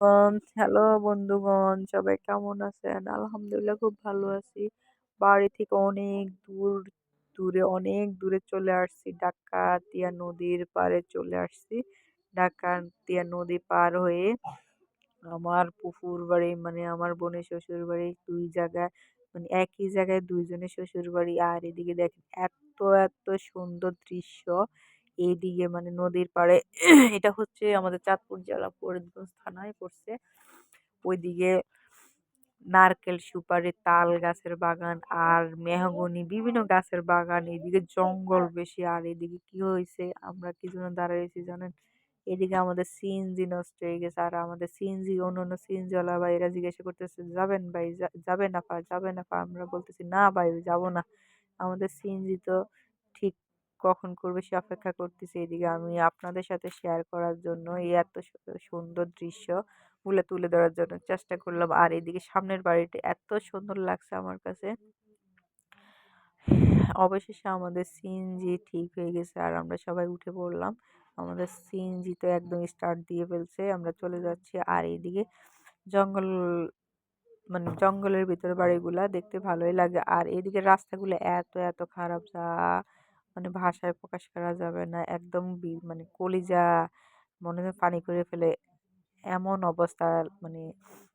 Hello বন্ধুগণ, সবাই কেমন আছেন? আলহামদুলিল্লাহ খুব ভালো আছি। বাড়ি থেকে অনেক দূর, দূরে, অনেক দূরে চলে আসছি। ডাকাতিয়া নদীর পাড়ে চলে আসছি। ডাকাতিয়া নদী পার হয়ে আমার পুকুর বাড়ি মানে আমার বোনের শ্বশুর বাড়ি দুই জায়গায় মানে একই জায়গায় দুইজনের শ্বশুর বাড়ি। আর এদিকে দেখেন এত এত সুন্দর দৃশ্য। এইদিকে মানে নদীর পাড়ে, এটা হচ্ছে আমাদের চাঁদপুর জেলা ফরিদগঞ্জ থানায় পড়ছে। ওইদিকে নারকেল সুপারি, তাল গাছের বাগান আর মেহগনি, বিভিন্ন গাছের বাগান। এদিকে জঙ্গল বেশি, আর এদিকে কি হয়েছে? আমরা কি জন্য দাঁড়াইছি জানেন? এদিকে আমাদের সিএনজি নষ্ট হয়ে গেছে, আর আমাদের সিএনজি অন্য অন্য সিএনজিওয়ালা ভাইরা জিজ্ঞাসা করতেছে, যাবেন ভাই? যাবে না পা? যাবে না পা? আমরা বলতেছি, না ভাই, যাব না। আমাদের সিএনজি তো ঠিক কখন করবে সে অপেক্ষা করতেছি এদিকে। আমি আপনাদের সাথে শেয়ার করার জন্য এই এত সুন্দর দৃশ্যগুলো তুলে ধরার জন্য চেষ্টা করলাম। আর এদিকে সামনের বাড়িটা এত সুন্দর লাগছে আমার কাছে। অবশেষে আমাদের সিএনজি ঠিক হয়ে গেছে আর আমরা সবাই উঠে পড়লাম। আমাদের সিএনজি তো একদম স্টার্ট দিয়ে ফেলছে, আমরা চলে যাচ্ছি। আর এইদিকে জঙ্গল মানে জঙ্গলের ভিতরে বাড়িগুলা দেখতে ভালোই লাগে। আর এদিকে রাস্তাগুলো এত এত খারাপ যা মানে ভাষায় প্রকাশ করা যাবে না। একদম মানে কলিজা মনে হয় পানি করে ফেলে এমন অবস্থা। মানে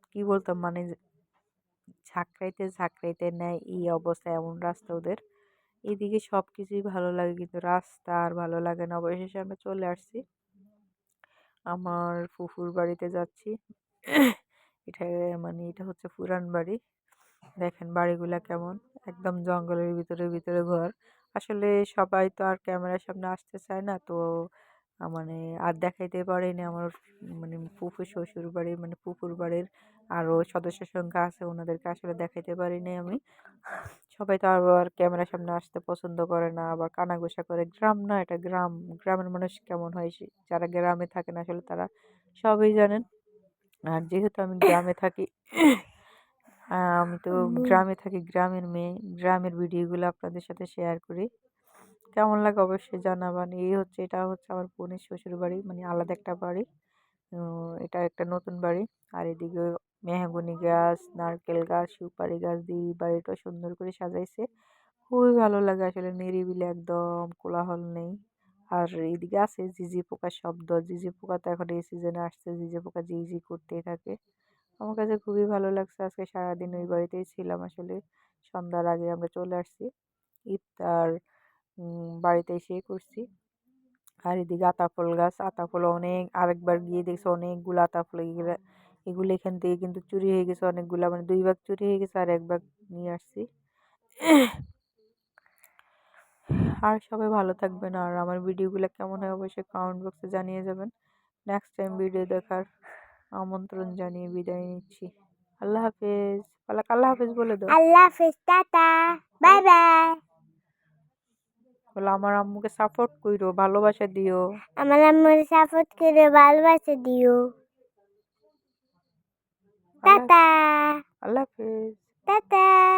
কি বলতাম মানে ঝাঁকড়াইতে ঝাঁকড়াইতে নেয় এই অবস্থা এমন রাস্তা ওদের। এদিকে সব কিছুই ভালো লাগে কিন্তু রাস্তা আর ভালো লাগে না। অবশেষে আমরা চলে আসছি। আমার ফুফুর বাড়িতে যাচ্ছি। এটা মানে এটা হচ্ছে পুরান বাড়ি। দেখেন বাড়িগুলা কেমন। একদম জঙ্গলের ভিতরে ভিতরে ঘর। আসলে সবাই তো আর ক্যামেরার সামনে আসতে চায় না। তো মানে আর দেখাইতে পারেনি আমার মানে ফুফু শ্বশুর বাড়ি মানে পুকুর বাড়ির আরও সদস্য সংখ্যা আছে, ওনাদেরকে আসলে দেখাইতে পারিনি আমি। সবাই তো আবার ক্যামেরার সামনে আসতে পছন্দ করে না, আবার কানাঘুষা করে গ্রাম না, এটা গ্রাম। গ্রামের মানুষ কেমন হয় যারা গ্রামে থাকেন আসলে তারা সবই জানেন। আর যেহেতু আমি গ্রামে থাকি আমি তো গ্রামে থাকি গ্রামের মেয়ে গ্রামের ভিডিওগুলো আপনাদের সাথে শেয়ার করি। কেমন লাগে অবশ্যই জানাবেন। এই হচ্ছে এটা হচ্ছে আমার বোনের শ্বশুর বাড়ি মানে আলাদা একটা বাড়ি। এটা একটা নতুন বাড়ি। আর এদিকে মেহগনি গাছ নারকেল গাছ সুপারি গাছ দিয়ে বাড়িটা সুন্দর করে সাজাইছে। খুবই ভালো লাগে আসলে নিরিবিলি একদম কোলাহল নেই। আর এদিকে আছে ঝিঝি পোকার শব্দ। ঝিঝি পোকা তো এখন এই সিজনে আসছে। ঝিঝি পোকা ঝিঝি করতেই থাকে। আমার কাছে খুবই ভালো লাগছে। আজকে সারাদিন ওই বাড়িতেই ছিলাম আসলে। সন্ধ্যার আগে আমরা চলে আসছি। ইফতার বাড়িতে এসে করছি। আর এদিকে আতাফল গাছ আতাফল অনেক, আরেকবার গিয়ে দেখছি অনেকগুলো আতাফল। এগুলো এগুলো এখান থেকে কিন্তু চুরি হয়ে গেছে অনেকগুলো মানে দুই ভাগ চুরি হয়ে গেছে আর এক ভাগ নিয়ে আসছি। আর সবাই ভালো থাকবেন। আর আমার ভিডিওগুলো কেমন হয় অবশ্যই কমেন্ট বক্সে জানিয়ে যাবেন। নেক্সট টাইম ভিডিও দেখার। আমন্ত্রণ জানিয়ে বিদায় নিচ্ছি। আল্লাহ হাফেজ। পালাক আল্লাহ হাফেজ বলে দাও। আল্লাহ হাফেজ টাটা। Bye bye. বলে আমার আম্মুকে সাপোর্ট কইরো ভালোবাসা দিও। আমার আম্মুর সাপোর্ট করে ভালোবাসা দিও। টাটা। আল্লাহ হাফেজ। টাটা।